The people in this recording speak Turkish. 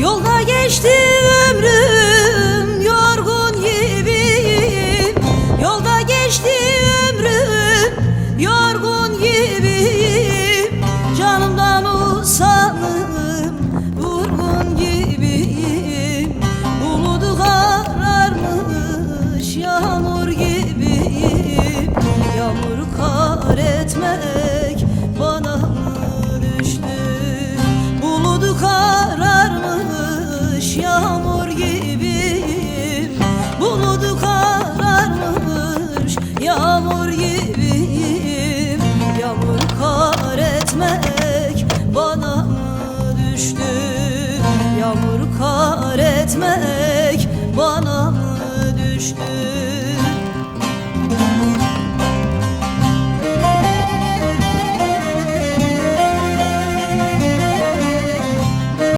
Yolda geçti ömrüm yorgun gibiyim. Yolda geçti ömrüm yorgun gibiyim. Canımdan usanım vurgun gibiyim. Buludu kararmış yağmur gibiyim. Yağmur kar etmek yağmur gibiyim Buludu kararmış yağmur gibiyim Yağmur kar etmek bana mı düştü? Yağmur kar etmek bana mı düştü